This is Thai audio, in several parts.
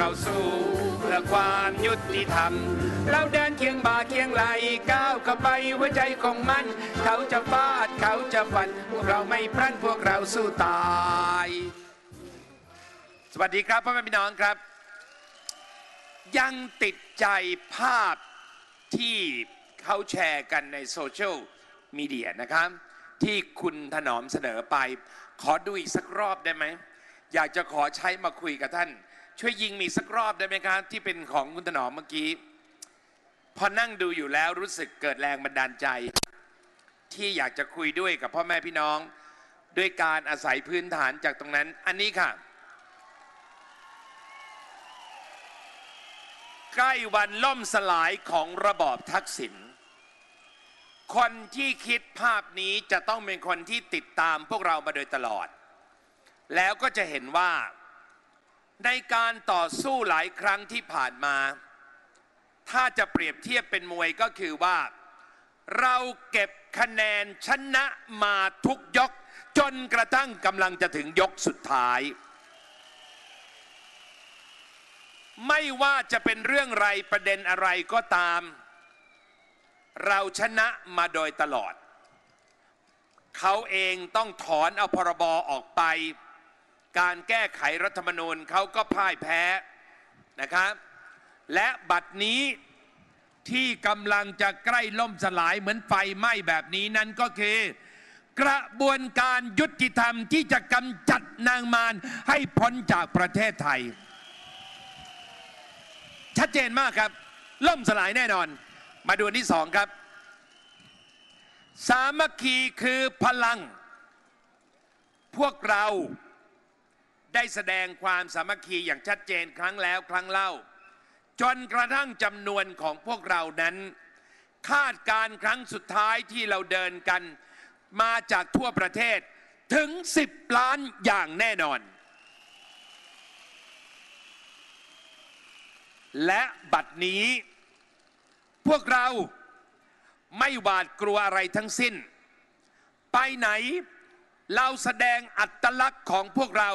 เราสู้เพื่อความยุติธรรม เราเดินเคียงบ่าเคียงไหลก้าวเข้าไปหัวใจของมัน เขาจะฟาดเขาจะฟัน พวกเราไม่พลันพวกเราสู้ตาย สวัสดีครับพ่อแม่พี่น้องครับ ยังติดใจภาพที่เขาแชร์กันในโซเชียลมีเดียนะครับ ที่คุณถนอมเสนอไป ขอดูอีกสักรอบได้ไหม อยากจะขอใช้มาคุยกับท่าน ช่วยยิงมีสักรอบได้ไหมครับที่เป็นของคุณถนอมเมื่อกี้ พอนั่งดูอยู่แล้วรู้สึกเกิดแรงบันดาลใจ ที่อยากจะคุยด้วยกับพ่อแม่พี่น้อง ด้วยการอาศัยพื้นฐานจากตรงนั้น อันนี้ค่ะ ใกล้วันล่มสลายของระบอบทักษิณคนที่คิดภาพนี้จะต้องเป็นคนที่ติดตามพวกเรามาโดยตลอด แล้วก็จะเห็นว่า ในการต่อสู้หลายครั้งที่ผ่านมา ถ้าจะเปรียบเทียบเป็นมวยก็คือว่า เราเก็บคะแนนชนะมาทุกยก จนกระทั่งกำลังจะถึงยกสุดท้าย ไม่ว่าจะเป็นเรื่องไรประเด็นอะไรก็ตาม เราชนะมาโดยตลอด เขาเองต้องถอนเอาพรบออกไป การแก้ไขรัฐธรรมนูญเขาก็พ่ายแพ้นะครับ และบัดนี้ที่กำลังจะใกล้ล่มสลายเหมือนไฟไหม้แบบนี้นั้นก็คือกระบวนการยุติธรรมที่จะกำจัดนางมารให้พ้นจากประเทศไทย ชัดเจนมากครับ ล่มสลายแน่นอน มาดูอันที่สองครับ สามัคคีคือพลัง พวกเรา ได้แสดงความสามัคคีอย่างชัดเจนครั้งแล้วครั้งเล่า จนกระทั่งจำนวนของพวกเรานั้น คาดการครั้งสุดท้ายที่เราเดินกัน มาจากทั่วประเทศถึง 10 ล้านอย่างแน่นอน และบัดนี้ พวกเราไม่หวาดกลัวอะไรทั้งสิ้น ไปไหนเราแสดงอัตลักษณ์ของพวกเรา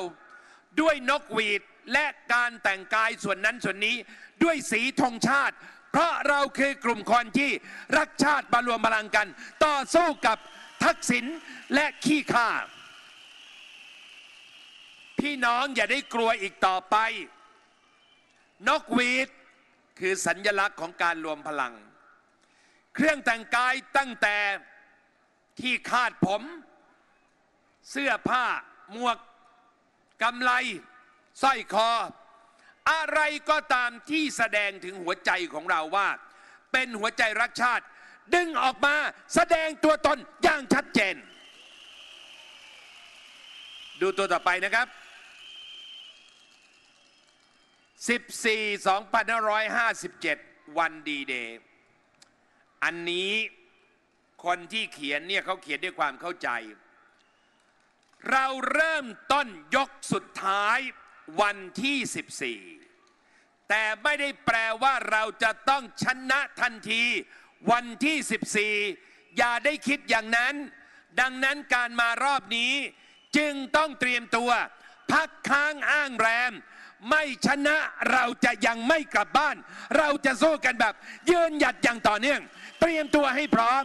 ด้วยนกหวีดและการแต่งกายส่วนนั้นส่วนนี้ ด้วยสีธงชาติ เพราะเราคือกลุ่มคนที่รักชาติมารวมพลังกัน ต่อสู้กับทักษิณและขี้ข้าพี่น้องอย่าได้กลัวอีกต่อไป นกหวีดคือสัญญลักษณ์ของการรวมพลัง เครื่องแต่งกายตั้งแต่ที่คาดผม เสื้อผ้าหมวก กำไลสร้อยคอ อะไรก็ตามที่แสดงถึงหัวใจของเราว่า เป็นหัวใจรักชาติ ดึงออกมาแสดงตัวตนอย่างชัดเจน ดูตัวต่อไปนะครับ 14 2557 วันดีเดย์อันนี้คนที่เขียนเนี่ยเขาเขียนด้วยความเข้าใจ เราเริ่มต้นยกสุดท้ายวันที่ 14 แต่ไม่ได้แปลว่าเราจะต้องชนะทันที วันที่ 14 อย่าได้คิดอย่างนั้น ดังนั้นการมารอบนี้ จึงต้องเตรียมตัว พักค้างอ้างแรม ไม่ชนะเราจะยังไม่กลับบ้าน เราจะสู้กันแบบ ยืนหยัดอย่างต่อเนื่อง เตรียมตัวให้พร้อม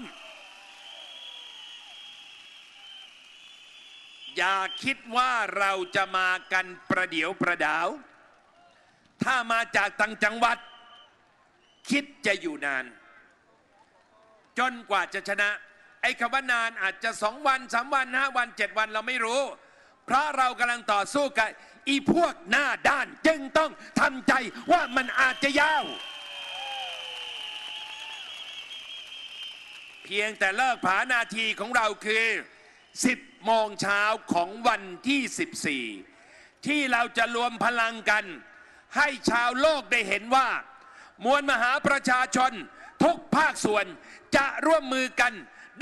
อย่าคิดว่าเราจะมากันประเดี๋ยวประดาว ถ้ามาจากต่างจังหวัด คิดจะอยู่นาน จนกว่าจะชนะ ไอ้คำว่านานอาจจะสองวันสามวันห้าวันเจ็ดวันเราไม่รู้ เพราะเรากำลังต่อสู้กับอีพวกหน้าด้านจึงต้องทำใจว่ามันอาจจะยาวเพียงแต่เลิกผานาทีของเราคือ 10 โมงเช้าของวันที่ 14 ที่เราจะรวมพลังกัน ให้ชาวโลกได้เห็นว่า มวลมหาประชาชนทุกภาคส่วนจะร่วมมือกัน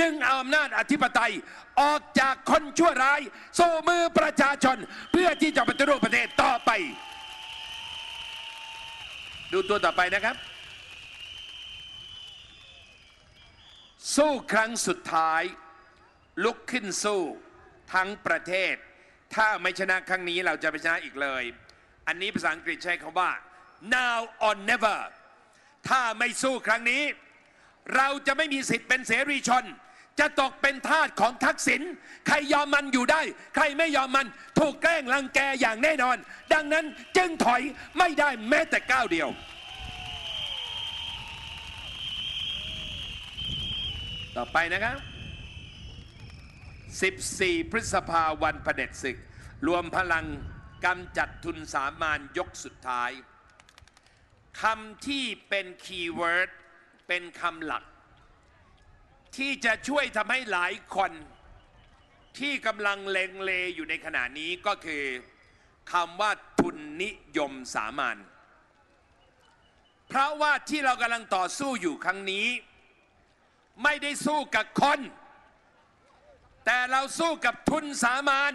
ดึงเอาอำนาจอธิปไตย ออกจากคนชั่วร้ายสู่มือประชาชน เพื่อที่จะปฏิรูปประเทศต่อไป ดูตัวต่อไปนะครับ สู้ครั้งสุดท้าย ลุกขึ้นสู้ ทั้งประเทศ ถ้าไม่ชนะครั้งนี้เราจะไปชนะอีกเลย อันนี้ภาษาอังกฤษใช้คำว่า now or never ถ้าไม่สู้ครั้งนี้ เราจะไม่มีสิทธิ์เป็นเสรีชน จะตกเป็นทาสของทักษิณใครยอมมันอยู่ได้ ใครไม่ยอมมันถูกแกล้งรังแกอย่างแน่นอน ดังนั้นจึงถอยไม่ได้แม้แต่ก้าวเดียวต่อไปนะครับ 14 พฤษภาวันพเด็จศึก รวมพลังกำจัดทุนสามานยกสุดท้ายคำที่เป็นคีย์เวิร์ดเป็นคำหลัก ที่จะช่วยทำให้หลายคนที่กำลังเลงเลอยู่ในขณะนี้ก็คือคำว่าทุนนิยมสามัญเพราะว่าที่เรากำลังต่อสู้อยู่ครั้งนี้ ไม่ได้สู้กับคน แต่เราสู้กับทุนสามัญ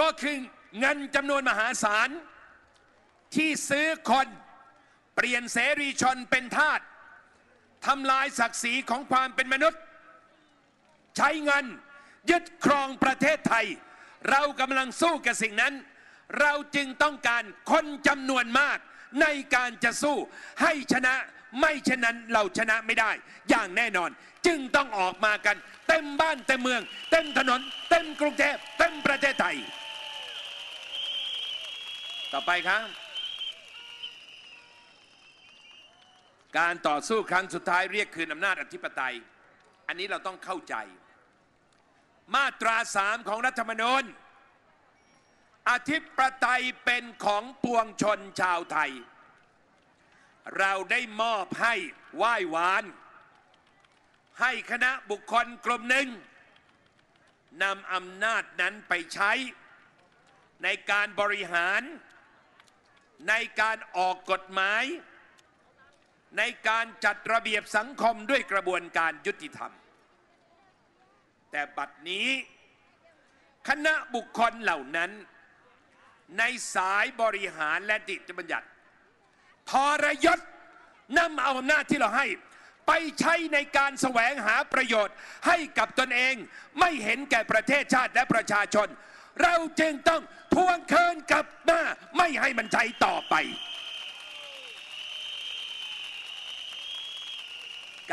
ก็คือเงินจำนวนมหาศาล ที่ซื้อคนเปลี่ยนเสรีชนเป็นทาสทำลายศักดิ์ศรีของความเป็นมนุษย์ ใช้เงินยึดครองประเทศไทย เรากำลังสู้กับสิ่งนั้น เราจึงต้องการคนจำนวนมากในการจะสู้ให้ชนะไม่ฉะนั้นเราชนะไม่ได้อย่างแน่นอน จึงต้องออกมากัน เต็มบ้านเต็มเมือง เต็มถนน เต็มกรุงเทพเต็มประเทศไทย ต่อไปครับ การต่อสู้ครั้งสุดท้ายเรียกคืนอำนาจอธิปไตย อันนี้เราต้องเข้าใจ มาตราสามของรัฐธรรมนูญอธิปไตยเป็นของปวงชนชาวไทย เราได้มอบให้ไหว้วาน ให้คณะบุคคลกลุ่มหนึ่งนำอำนาจนั้นไปใช้ ในการบริหาร ในการออกกฎหมาย ในการจัดระเบียบสังคมด้วยกระบวนการยุติธรรม แต่บัดนี้ คณะบุคคลเหล่านั้น ในสายบริหารและดิตบัญญัติทรยศนำเอาอำนาจที่เราให้ ไปใช้ในการแสวงหาประโยชน์ให้กับตนเอง ไม่เห็นแก่ประเทศชาติและประชาชน เราจึงต้องทวงคืนกลับมาไม่ให้มันใช้ต่อไป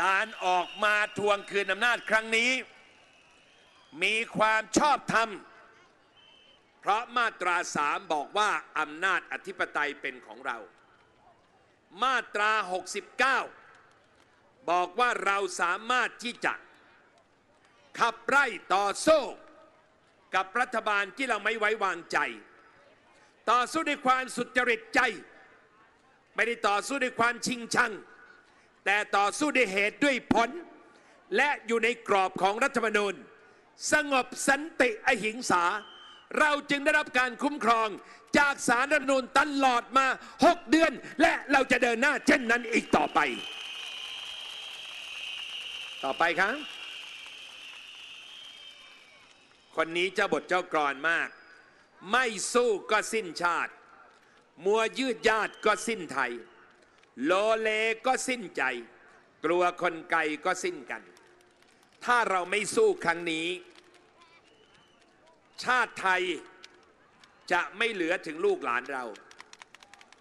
การออกมาทวงคืนอำนาจครั้งนี้ มีความชอบธรรม เพราะมาตราสามบอกว่าอำนาจอธิปไตยเป็นของเรา มาตรา 69 บอกว่าเราสามารถที่จะขับไล่ต่อสู้กับรัฐบาลที่เราไม่ไว้วางใจ ต่อสู้ด้วยความสุจริตใจ ไม่ได้ต่อสู้ด้วยความชิงชัง แต่ต่อสู้ด้วยเหตุด้วยผล และอยู่ในกรอบของรัฐธรรมนูญ สงบสันติอหิงสา เราจึงได้รับการคุ้มครองจากสารรัฐธรรมนูญตลอดมา 6 เดือน และเราจะเดินหน้าเช่นนั้นอีกต่อไป ต่อไปครับ คนนี้เจ้าบทเจ้ากรอนมาก ไม่สู้ก็สิ้นชาติ มัวยืดญาติก็สิ้นไทย โลเลก็สิ้นใจ กลัวคนไกลก็สิ้นกัน ถ้าเราไม่สู้ครั้งนี้ ชาติไทยจะไม่เหลือถึงลูกหลานเรา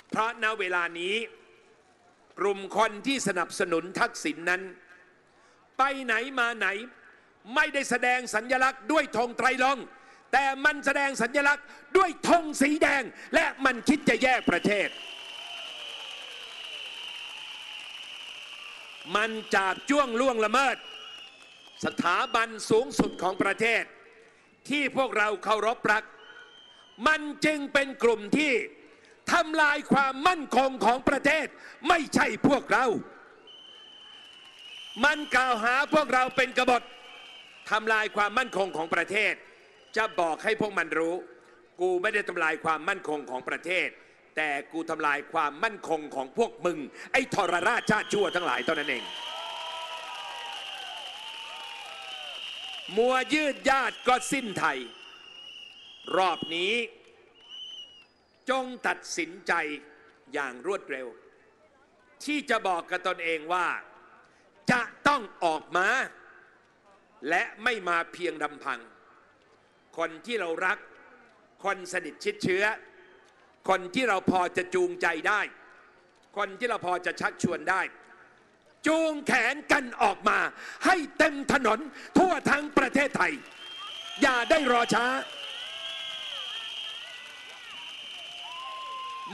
เพราะณเวลานี้ กลุ่มคนที่สนับสนุนทักษิณนนั้น ไปไหนมาไหน ไม่ได้แสดงสัญญลักษณ์ด้วยธงไตรลงแต่มันแสดงสัญญลักษณ์ด้วยธงสีแดง และมันคิดจะแยกประเทศ มันจับจ้วงล่วงละเมิด สถาบันสูงสุดของประเทศ ที่พวกเราเคารพรัก มันจึงเป็นกลุ่มที่ทำลายความมั่นคงของประเทศ ไม่ใช่พวกเรา มันกล่าวหาพวกเราเป็นกบฏทำลายความมั่นคงของประเทศ จะบอกให้พวกมันรู้ กูไม่ได้ทำลายความมั่นคงของประเทศ แต่กูทำลายความมั่นคงของพวกมึง ไอ้ทรราชชาติชั่วทั้งหลายเท่านั้นเอง มัวยืดญาติก็สิ้นไทย รอบนี้ จงตัดสินใจอย่างรวดเร็ว ที่จะบอกกับตนเองว่า จะต้องออกมา และไม่มาเพียงลำพัง คนที่เรารัก คนสนิทชิดเชื้อ คนที่เราพอจะจูงใจได้ คนที่เราพอจะชักชวนได้ จูงแขนกันออกมา ให้เต็มถนนทั่วทั้งประเทศไทย อย่าได้รอช้า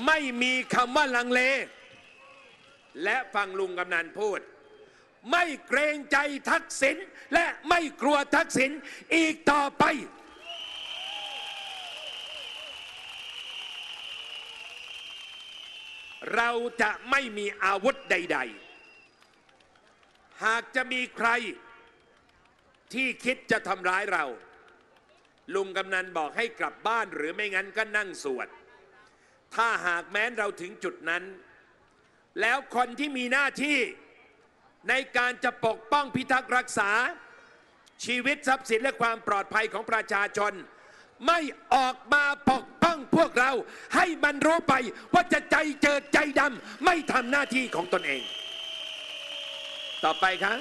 ไม่มีคำว่าลังเลและฟังลุงกำนันพูด ไม่เกรงใจทักษิณและไม่กลัวทักษิณอีกต่อไป เราจะไม่มีอาวุธใด ๆ หากจะมีใครที่คิดจะทำร้ายเรา ลุงกำนันบอกให้กลับบ้านหรือไม่งั้นก็นั่งสวด ถ้าหากแม้นเราถึงจุดนั้น แล้วคนที่มีหน้าที่ ในการจะปกป้องพิทักษ์รักษา ชีวิตทรัพย์สินและความปลอดภัยของประชาชน ไม่ออกมาปกป้องพวกเรา ให้มันรู้ไปว่าจะใจเจิดใจดำไม่ทำหน้าที่ของตนเอง ต่อไปครับ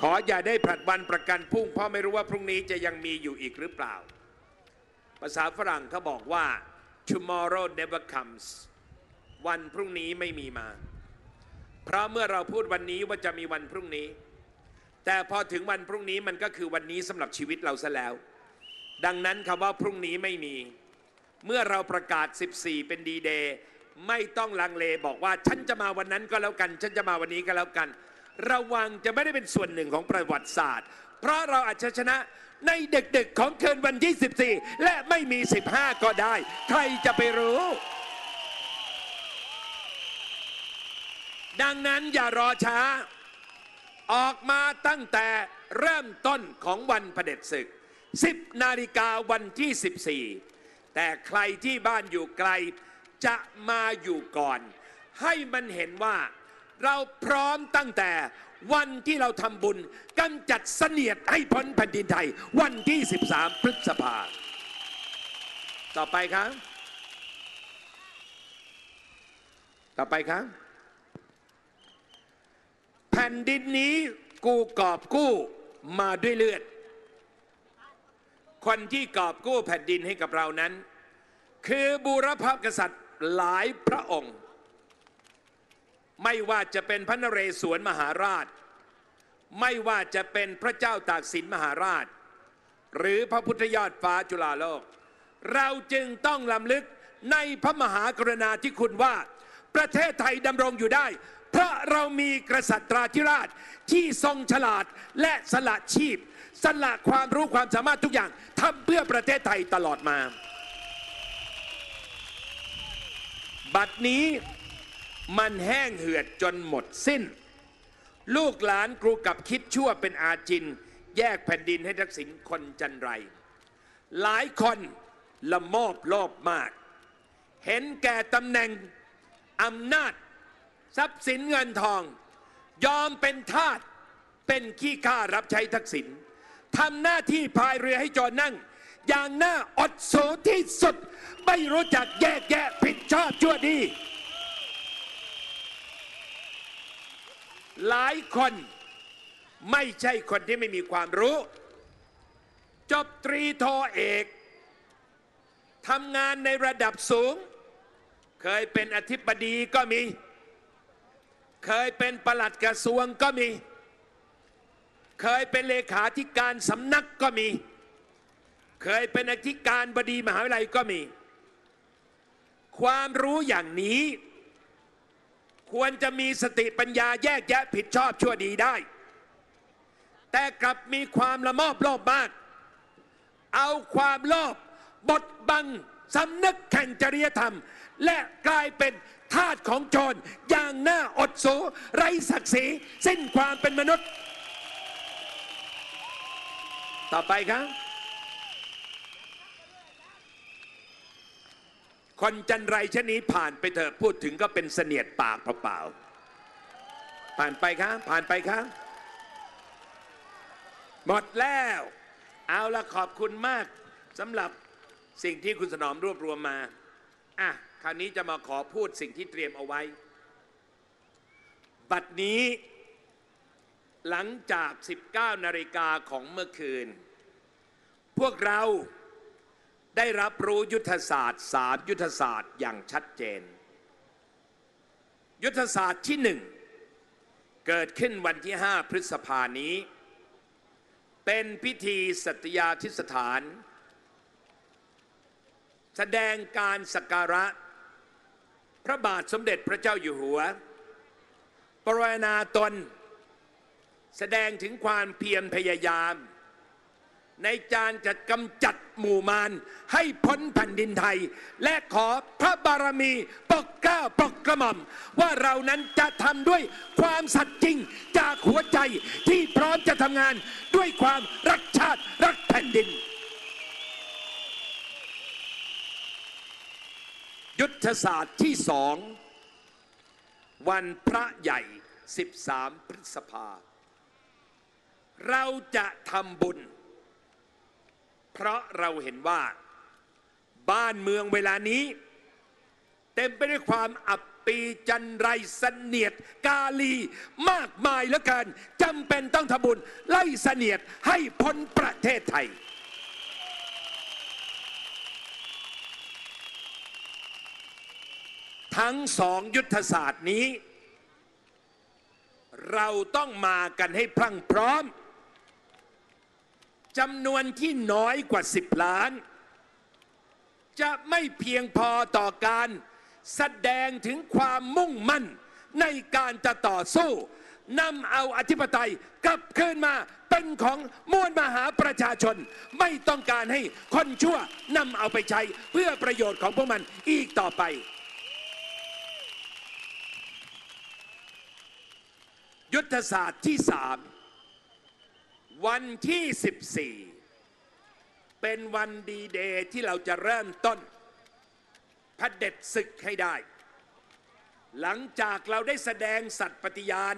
ขออย่าได้ผลัดวันประกันพรุ่งเพราะไม่รู้ว่าพรุ่งนี้จะยังมีอยู่อีกหรือเปล่า ภาษาฝรั่งเขาบอกว่า tomorrow never comes วันพรุ่งนี้ไม่มีมา เพราะเมื่อเราพูดวันนี้ว่าจะมีวันพรุ่งนี้ แต่พอถึงวันพรุ่งนี้มันก็คือวันนี้สำหรับชีวิตเราซะแล้ว ดังนั้นคำว่าพรุ่งนี้ไม่มี เมื่อเราประกาศ 14 เป็นดีเดย์ไม่ต้องลังเลบอกว่าฉันจะมาวันนั้นก็แล้วกัน ฉันจะมาวันนี้ก็แล้วกัน ระวังจะไม่ได้เป็นส่วนหนึ่งของประวัติศาสตร์ เพราะเราอาจจะชนะในดึกๆของคืนวันที่14และไม่มี 15 ก็ได้ ใครจะไปรู้ ดังนั้นอย่ารอช้า ออกมาตั้งแต่เริ่มต้นของวันเผด็จศึก 10 นาฬิกาวันที่ 14 แต่ใครที่บ้านอยู่ไกล จะมาอยู่ก่อน ให้มันเห็นว่าเราพร้อมตั้งแต่ วันที่เราทำบุญกำจัดเสนียดให้พ้นแผ่นดินไทย วันที่ 13 พฤษภา ต่อไปครับ ต่อไปครับ แผ่นดินนี้กูกอบกู้มาด้วยเลือด คนที่กอบกู้แผ่นดินให้กับเรานั้น คือบูรพกษัตริย์หลายพระองค์ ไม่ว่าจะเป็นพระนเรศวรมหาราช ไม่ว่าจะเป็นพระเจ้าตากสินมหาราช หรือพระพุทธยอดฟ้าจุฬาโลก เราจึงต้องลำลึกในพระมหากรุณาธิคุณว่า ประเทศไทยดำรงอยู่ได้ เพราะเรามีกษัตราธิราชที่ทรงฉลาดและสละชีพ สละความรู้ความสามารถทุกอย่างทำเพื่อประเทศไทยตลอดมา บัดนี้ มันแห้งเหือดจนหมดสิ้น ลูกหลานครูกับคิดชั่วเป็นอาจิน แยกแผ่นดินให้ทักษิณคนจันไร หลายคนละโมบโลภมาก เห็นแก่ตำแหน่งอำนาจ ทรัพย์สินเงินทอง ยอมเป็นทาสเป็นขี้ข้ารับใช้ทักษิณทำหน้าที่พายเรือให้จอนั่ง อย่างหน่าอดสูที่สุด ไม่รู้จักแยกแยะผิดชอบชั่วดี หลายคนไม่ใช่คนที่ไม่มีความรู้ จบตรีโทเอกทำงานในระดับสูง เคยเป็นอธิบดีก็มี เคยเป็นประหลัดกระทรวงก็มี เคยเป็นเลขาธิการสำนักก็มี เคยเป็นอธิการบดีมหาวิทยาลัยก็มี ความรู้อย่างนี้ ควรจะมีสติปัญญาแยกแยะผิดชอบชั่วดีได้ แต่กลับมีความละโมบโลภมาก เอาความโลภบดบังสำนึกแข่งจริยธรรม และกลายเป็นทาสของโจรอย่างหน่าอดสูไร้ศักดิ์ศรีสิ้นความเป็นมนุษย์ ต่อไปครับ คนจันไรชนี้ผ่านไปเถอะพูดถึงก็เป็นเสนียดปากเปล่าๆผ่านไปครับ ผ่านไปครับ หมดแล้ว เอาละขอบคุณมากสำหรับสิ่งที่คุณสนอมรวบรวมมาอะคราวนี้จะมาขอพูดสิ่งที่เตรียมเอาไว้ บัดนี้ หลังจาก 19 นาฬิกาของเมื่อคืน พวกเรา ได้รับรู้ยุทธศาสตร์สามยุทธศาสตร์อย่างชัดเจน ยุทธศาสตร์ที่หนึ่งเกิดขึ้นวันที่ 5 พฤษภานี้ เป็นพิธีสัตยาธิสถาน แสดงการสักการะ พระบาทสมเด็จพระเจ้าอยู่หัว ปรารถนาตน แสดงถึงความเพียรพยายาม ในการจะกำจัดหมู่มารให้พ้นแผ่นดินไทย และขอพระบารมีปกเกล้าปกกระหม่อม ว่าเรานั้นจะทำด้วยความสัตย์จริงจากหัวใจที่พร้อมจะทำงานด้วยความรักชาติรักแผ่นดิน ยุทธศาสตร์ที่สองวันพระใหญ่ 13 พฤษภา เราจะทำบุญ เพราะเราเห็นว่าบ้านเมืองเวลานี้ เต็มไปด้วยความอับปีจันไรเสนียด กาลีมากมายเหลือเกินจำเป็นต้องทำบุญ ไล่เสนียดให้พ้นประเทศไทย ทั้งสองยุทธศาสตร์นี้ เราต้องมากันให้พรั่งพร้อม จำนวนที่น้อยกว่า 10 ล้าน จะไม่เพียงพอต่อการแสดงถึงความมุ่งมั่นในการจะต่อสู้นำเอาอธิปไตยกลับคืนมาเป็นของมวลมหาประชาชน ไม่ต้องการให้คนชั่วนำเอาไปใช้เพื่อประโยชน์ของพวกมันอีกต่อไป ยุทธศาสตร์ที่สาม วันที่ 14 เป็นวันดีเดย์ที่เราจะเริ่มต้นพระเด็จศึกให้ได้ หลังจากเราได้แสดงสัตย์ปฏิญาณ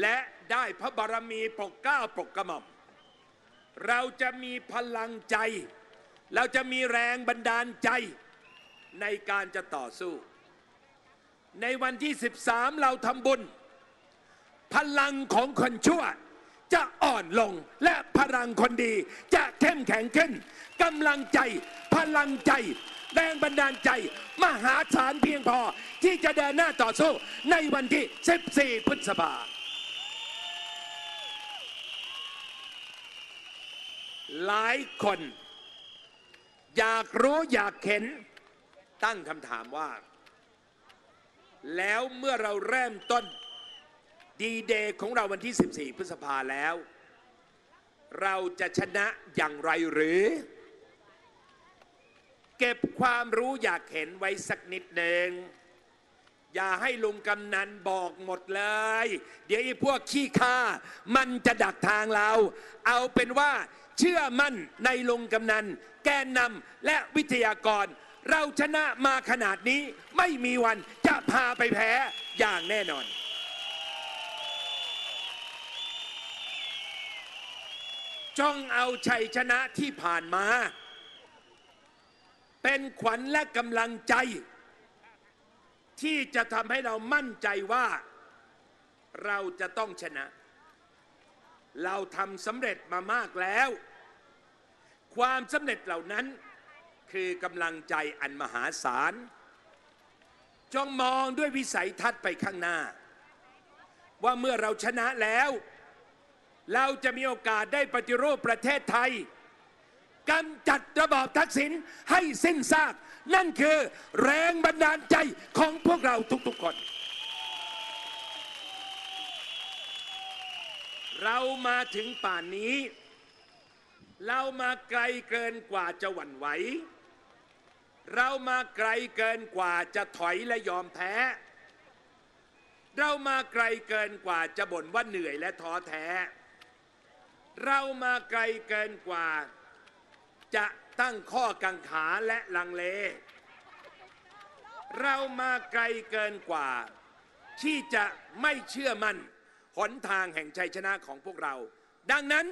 และได้พระบารมีปกเก้าปกกระหม่อม เราจะมีพลังใจ เราจะมีแรงบันดาลใจในการจะต่อสู้ ในวันที่ 13 เราทำบุญ พลังของคนชั่ว จะอ่อนลงและพลังคนดี จะเข้มแข็งขึ้นกำลังใจ พลังใจ แรงบันดาลใจ มหาศาลเพียงพอ ที่จะเดินหน้าต่อสู้ในวันที่ 14 พฤษภาหลายคน อยากรู้อยากเห็น ตั้งคำถามว่า แล้วเมื่อเราเริ่มต้น ดีเดย์ของเราวันที่ 14 พฤษภาแล้ว เราจะชนะอย่างไรหรือ เก็บความรู้อยากเห็นไว้สักนิดหนึ่งอย่าให้ลุงกำนันบอกหมดเลย เดี๋ยวไอ้พวกขี้ข้ามันจะดักทางเรา เอาเป็นว่าเชื่อมั่นในลุงกำนัน แกนนำและวิทยากร เราชนะมาขนาดนี้ไม่มีวันจะพาไปแพ้อย่างแน่นอน จ้องเอาชัยชนะที่ผ่านมา เป็นขวัญและกำลังใจ ที่จะทำให้เรามั่นใจว่า เราจะต้องชนะ เราทำสำเร็จมามากแล้ว ความสำเร็จเหล่านั้นคือกำลังใจอันมหาศาลจงมองด้วยวิสัยทัศน์ไปข้างหน้า ว่าเมื่อเราชนะแล้ว เราจะมีโอกาสได้ปฏิรูปประเทศไทยกำจัดระบอบทักษิณให้สิ้นซาก นั่นคือแรงบันดาลใจของพวกเราทุกๆคน เรามาถึงป่านนี้ เรามาไกลเกินกว่าจะหวั่นไหว เรามาไกลเกินกว่าจะถอยและยอมแพ้ เรามาไกลเกินกว่าจะบ่นว่าเหนื่อยและท้อแท้ เรามาไกลเกินกว่า จะตั้งข้อกังขาและลังเล เรามาไกลเกินกว่า ที่จะไม่เชื่อมั่นหนทางแห่งชัยชนะของพวกเรา ดังนั้น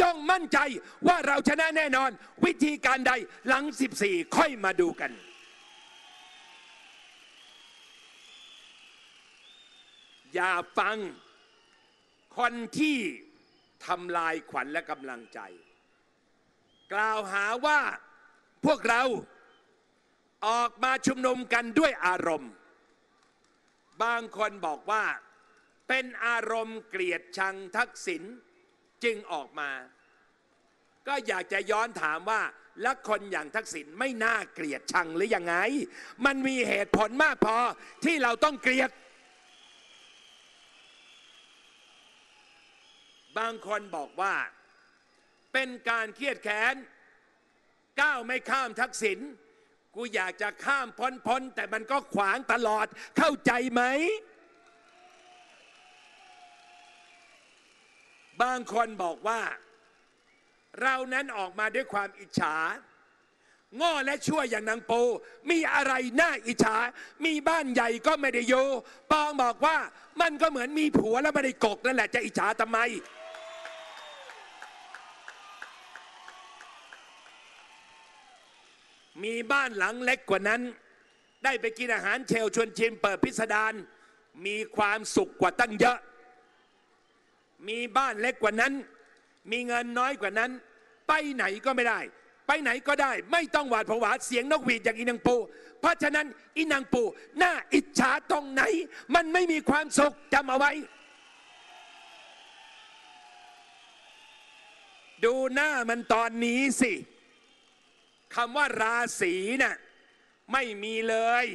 จงมั่นใจว่าเราชนะแน่นอน วิธีการใดหลัง 14 ค่อยมาดูกัน อย่าฟังคนที่ ทำลายขวัญและกำลังใจ กล่าวหาว่าพวกเราออกมาชุมนุมกันด้วยอารมณ์ บางคนบอกว่าเป็นอารมณ์เกลียดชังทักษิณจึงออกมา ก็อยากจะย้อนถามว่า แล้วคนอย่างทักษิณไม่น่าเกลียดชังหรือยังไง มันมีเหตุผลมากพอที่เราต้องเกลียด บางคนบอกว่า เป็นการเครียดแค้นก้าวไม่ข้ามทักษิณกูอยากจะข้ามพ้นพ้นแต่มันก็ขวางตลอดเข้าใจไหม บางคนบอกว่า เรานั้นออกมาด้วยความอิจฉาโง่และชั่วอย่างนางปูมีอะไรน่าอิจฉา มีบ้านใหญ่ก็ไม่ได้อยู่ปองบอกว่ามันก็เหมือนมีผัวแล้วไม่ได้กกนั่นแหละจะอิจฉาทำไม มีบ้านหลังเล็กกว่านั้น ได้ไปกินอาหารเชลชวนชิมเปิดพิสดารมีความสุขกว่าตั้งเยอะ มีบ้านเล็กกว่านั้น มีเงินน้อยกว่านั้น ไปไหนก็ไม่ได้ ไปไหนก็ได้ ไม่ต้องหวาดผวาเสียงนกหวีดอย่างอีนางปู เพราะฉะนั้นอีนางปูหน่าอิจฉาตรงไหน มันไม่มีความสุขจำเอาไว้ ดูหน้ามันตอนนี้สิ คำว่าราศีน่ะไม่มีเลย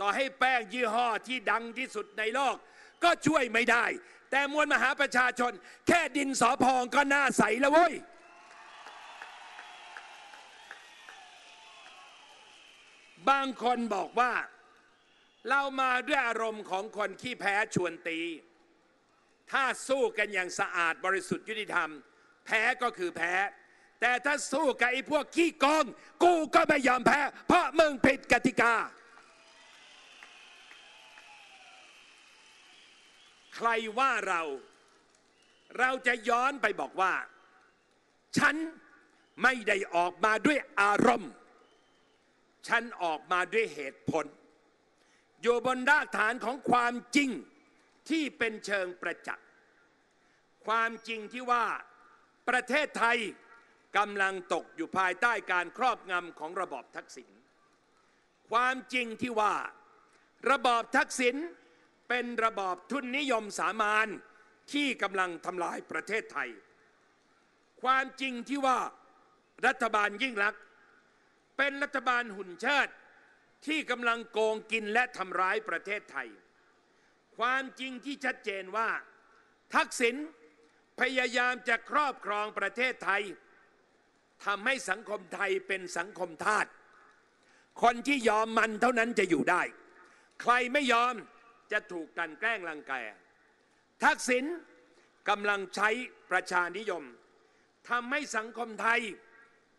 ต่อให้แป้งยี่ห้อที่ดังที่สุดในโลก ก็ช่วยไม่ได้ แต่มวลมหาประชาชน แค่ดินสอพองก็น่าใสแล้วเว้ยบางคนบอกว่า เรามาด้วยอารมณ์ของคนขี้แพ้ชวนตี ถ้าสู้กันอย่างสะอาดบริสุทธิ์ยุติธรรม แพ้ก็คือแพ้ แต่ถ้าสู้กับไอ้พวกขี้โกงกูก็ไม่ยอมแพ้ เพราะมึงผิดกติกา ใครว่าเรา เราจะย้อนไปบอกว่า ฉันไม่ได้ออกมาด้วยอารมณ์ ฉันออกมาด้วยเหตุผล อยู่บนรากฐานของความจริงที่เป็นเชิงประจักษ์ความจริงที่ว่าประเทศไทย กำลังตกอยู่ภายใต้การครอบงำของระบอบทักษิณความจริงที่ว่า ระบอบทักษิณเป็นระบอบทุนนิยมสามานที่กำลังทำลายประเทศไทย ความจริงที่ว่ารัฐบาลยิ่งลักษณ์เป็นรัฐบาลหุ่นเชิดที่กำลังโกงกินและทำร้ายประเทศไทย ความจริงที่ชัดเจนว่า ทักษิณพยายามจะครอบครองประเทศไทย ทำให้สังคมไทยเป็นสังคมทาสคนที่ยอมมันเท่านั้นจะอยู่ได้ ใครไม่ยอมจะถูกกันแกล้งรังแก ทักษิณกำลังใช้ประชานิยมทำให้สังคมไทย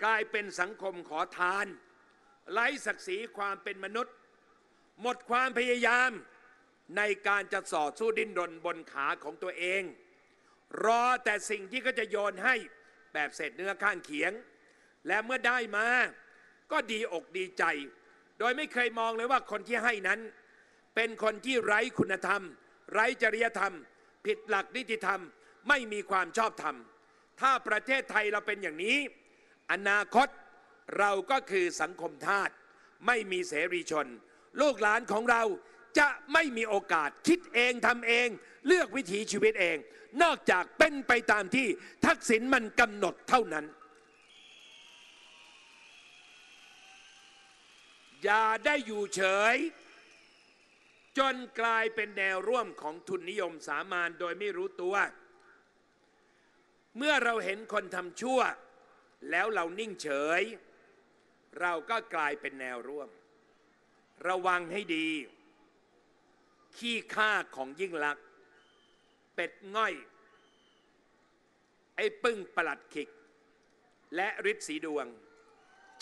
กลายเป็นสังคมขอทาน ไร้ศักดิ์ศรีความเป็นมนุษย์ หมดความพยายามในการจะสอดสู้ดิ้นรนบนขาของตัวเอง รอแต่สิ่งที่ก็จะโยนให้ แบบเศษเนื้อข้างเคียง และเมื่อได้มาก็ดีอกดีใจ โดยไม่เคยมองเลยว่าคนที่ให้นั้น เป็นคนที่ไร้คุณธรรม ไร้จริยธรรม ผิดหลักนิติธรรม ไม่มีความชอบธรรม ถ้าประเทศไทยเราเป็นอย่างนี้ อนาคตเราก็คือสังคมทาสไม่มีเสรีชน ลูกหลานของเราจะไม่มีโอกาสคิดเองทำเอง เลือกวิถีชีวิตเอง นอกจากเป็นไปตามที่ทักษิณมันกำหนดเท่านั้น อย่าได้อยู่เฉย จนกลายเป็นแนวร่วมของทุนนิยมสามานโดยไม่รู้ตัว เมื่อเราเห็นคนทำชั่ว แล้วเรานิ่งเฉย เราก็กลายเป็นแนวร่วม ระวังให้ดีขี้ข้าของยิ่งลักษ เป็ดง่อย ไอ้ปึ้งประหลัดขิก และฤทธิ์สีดวง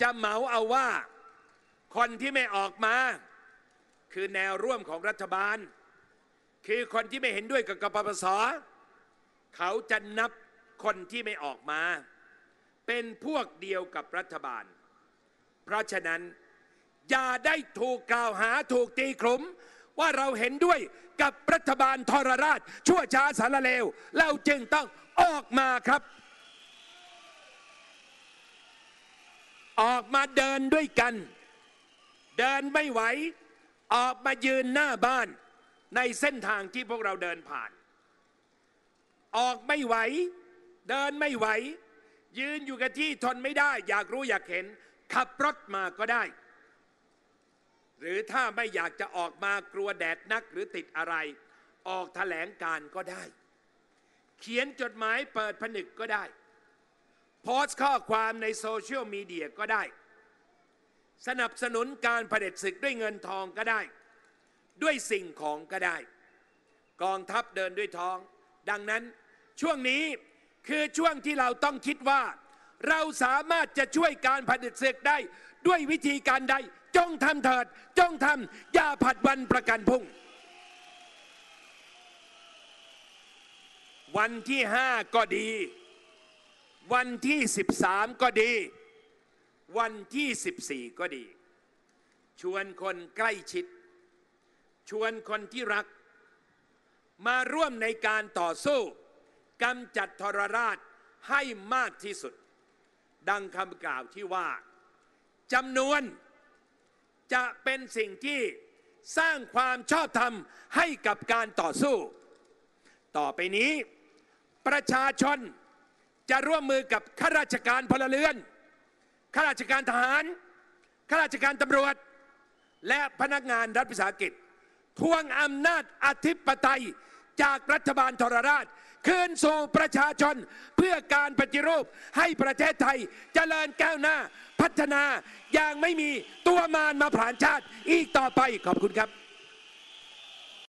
จะเหมาเอาว่าคนที่ไม่ออกมา คือแนวร่วมของรัฐบาล คือคนที่ไม่เห็นด้วยกับกปปสเขาจะนับคนที่ไม่ออกมา เป็นพวกเดียวกับรัฐบาล เพราะฉะนั้น อย่าได้ถูกกล่าวหาถูกตีขลุม ว่าเราเห็นด้วยกับรัฐบาลทรราช ชั่วช้าสารเลว เราจึงต้องออกมาครับ ออกมาเดินด้วยกัน เดินไม่ไหว ออกมายืนหน้าบ้านในเส้นทางที่พวกเราเดินผ่าน ออกไม่ไหว เดินไม่ไหว ยืนอยู่กับที่ทนไม่ได้ อยากรู้อยากเห็น ขับรถมาก็ได้ หรือถ้าไม่อยากจะออกมากลัวแดดนักหรือติดอะไร ออกแถลงการก็ได้ เขียนจดหมายเปิดผนึกก็ได้โพสต์ข้อความในโซเชียลมีเดียก็ได้ สนับสนุนการเผด็จศึกด้วยเงินทองก็ได้ ด้วยสิ่งของก็ได้ กองทัพเดินด้วยท้อง ดังนั้นช่วงนี้คือช่วงที่เราต้องคิดว่า เราสามารถจะช่วยการผลิตศึกได้ด้วยวิธีการใด จงทำเถิด จงทำอย่าผัดวันประกันพรุ่ง วันที่ห้าก็ดี วันที่สิบสามก็ดี วันที่สิบสี่ก็ดี ชวนคนใกล้ชิด ชวนคนที่รัก มาร่วมในการต่อสู้กำจัดทรราชให้มากที่สุด ดังคำกล่าวที่ว่าจำนวน จะเป็นสิ่งที่สร้างความชอบธรรมให้กับการต่อสู้ ต่อไปนี้ ประชาชนจะร่วมมือกับข้าราชการพลเรือนข้าราชการทหารข้าราชการตำรวจ และพนักงานรัฐวิสาหกิจ ทวงอำนาจอธิปไตยจากรัฐบาลทรราช คืนสู่ประชาชน เพื่อการปฏิรูปให้ประเทศไทยเจริญก้าวหน้า พัฒนาอย่างไม่มีตัวมารมาผลาญชาติอีกต่อไปขอบคุณครับ